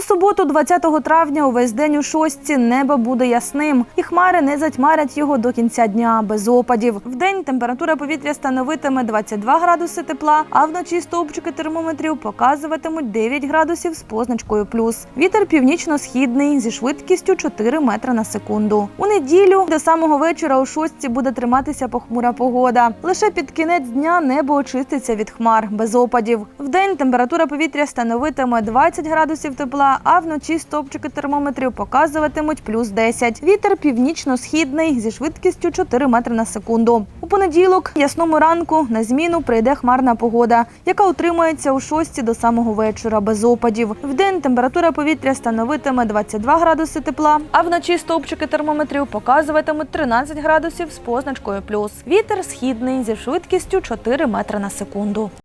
суботу, 20 травня, увесь день у шостці небо буде ясним, і хмари не затьмарять його до кінця дня без опадів. Вдень температура повітря становитиме 22 градуси тепла, а вночі стовпчики термометрів показуватимуть 9 градусів з позначкою плюс. Вітер північно-східний зі швидкістю 4 метри на секунду. У неділю до самого вечора у шостці буде триматися похмура погода. Лише під кінець дня небо очиститься від хмар без опадів. Вдень температура повітря становитиме 20 градусів тепла, а вночі стовпчики термометрів показуватимуть плюс 10. Вітер північно-східний зі швидкістю 4 метри на секунду. У понеділок, ясному ранку, на зміну прийде хмарна погода, яка утримується у шостці до самого вечора без опадів. Вдень температура повітря становитиме 22 градуси тепла, а вночі стовпчики термометрів показуватимуть 13 градусів з позначкою плюс. Вітер східний зі швидкістю 4 метри на секунду.